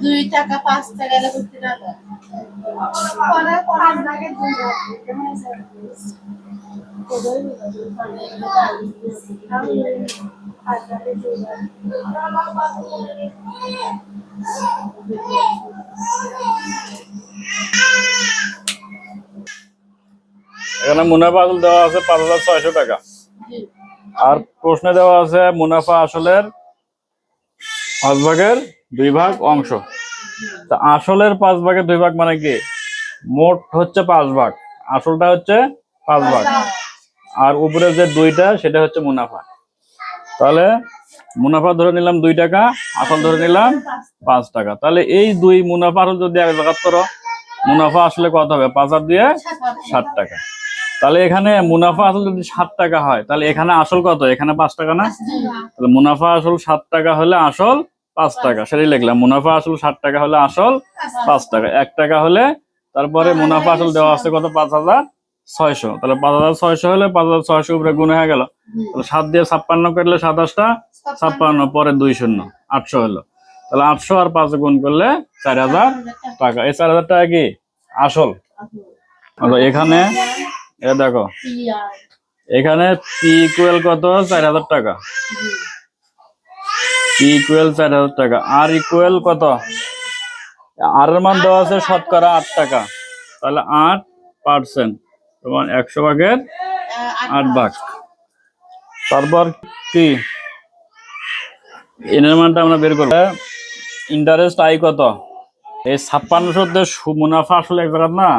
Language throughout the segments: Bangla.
দুই টাকা পাঁচ টাকা এলে করতে টাকা এখানে মুনাফা আসল দেওয়া আছে পাঁচ হাজার ছয়শো টাকা। আর প্রশ্নে দেওয়া আছে মুনাফা আসলের পাঁচ ভাগের দুই ভাগ অংশ। তা আসলের পাঁচ ভাগের দুই ভাগ মানে কি? মোট হচ্ছে পাঁচ ভাগ। আসলটা হচ্ছে পাঁচ ভাগ। আর উপরে যে দুইটা, সেটা হচ্ছে মুনাফা। তাহলে মুনাফা ধরে নিলাম দুই টাকা, আসল ধরে নিলাম পাঁচ টাকা। তাহলে এই দুই মুনাফা আসল যদি এক জায়গা করো, মুনাফা আসলে কত হবে? পাঁচ হাজার দিয়ে ষাট টাকা। তাহলে এখানে মুনাফা আসল যদি ষাট টাকা হয়, তাহলে এখানে আসল কত? এখানে পাঁচ টাকা না? তাহলে মুনাফা আসল ষাট টাকা হলে আসল পাঁচ টাকা সেটাই লিখলাম। মুনাফা আসল ষাট টাকা হলে আসল পাঁচ টাকা। এক টাকা হলে তারপরে মুনাফা আসল দেওয়া আছে কত? পাঁচ হাজার ছয়শো। তাহলে পাঁচ হাজার ছয়শো হলে পাঁচ হাজার ছয়শো উপরে গুণ হয়ে গেল। তাহলে সাত দিয়ে ছাপ্পান্ন কাটলে সাতাশটা ছাপ্পান্ন। পরে দুই শূন্য আটশো হলো। তাহলে আটশো আর পাঁচ গুণ করলে চার হাজার টাকা। এই চার হাজার টাকা কি? আসল। আচ্ছা, এখানে এ দেখো। এখানে পি ইকুয়াল কত? চার হাজার টাকা। ইকুয়াল চার হাজার টাকা। আর ইকুয়াল কত? আর এর মান দেওয়া আছে শতকরা আট টাকা। তাহলে আট পার্সেন্ট তোমার একশো ভাগের আট ভাগ। তারপর কি? এনের মানটা আমরা বের করব। ইন্টারেস্ট আই কত? এই ছাপ্পান্নশো মুনাফা আসলে এক জায়গা না?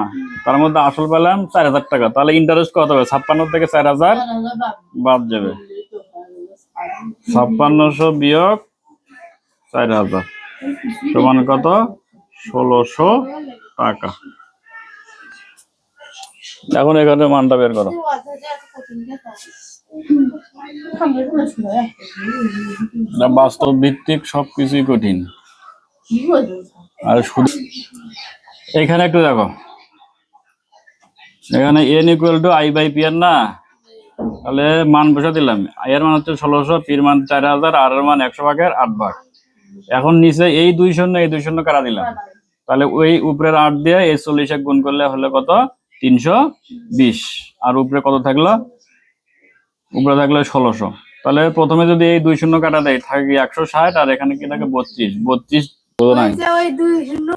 তার মধ্যে আসল পেলাম চার হাজার টাকা। তাহলে ইন্টারেস্ট কত হবে? ছাপ্পান্ন থেকে চার হাজার বাদ যাবে। ছাপ্পান্নশো বিয়োগ চার হাজার। সমান কত? ষোলোশো টাকা। এখন এখানে মানটা বের করো। বাস্তব ভিত্তিক সবকিছুই কঠিন। আর এখানে একটু দেখো। এখানে N equal to I by P না? তাহলে মান বসে দিলাম। আই এর মান হচ্ছে ষোলোশো পির মান চার হাজার আর মান একশো ভাগের আট ভাগ। এখন নিচে এই দুই শূন্য এই দুই শূন্য কারা দিলাম? তাহলে ওই উপরের আট দিয়ে এই চল্লিশে গুণ করলে হলে কত? তিনশো বিশ। আর উপরে কত থাকল? উপরে থাকল ষোলোশো। তাহলে প্রথমে যদি এই দুই শূন্য কাটা দেয় থাকে একশো ষাট? আর এখানে কি থাকে বত্রিশ? বত্রিশ নাই। ওই দুই শূন্য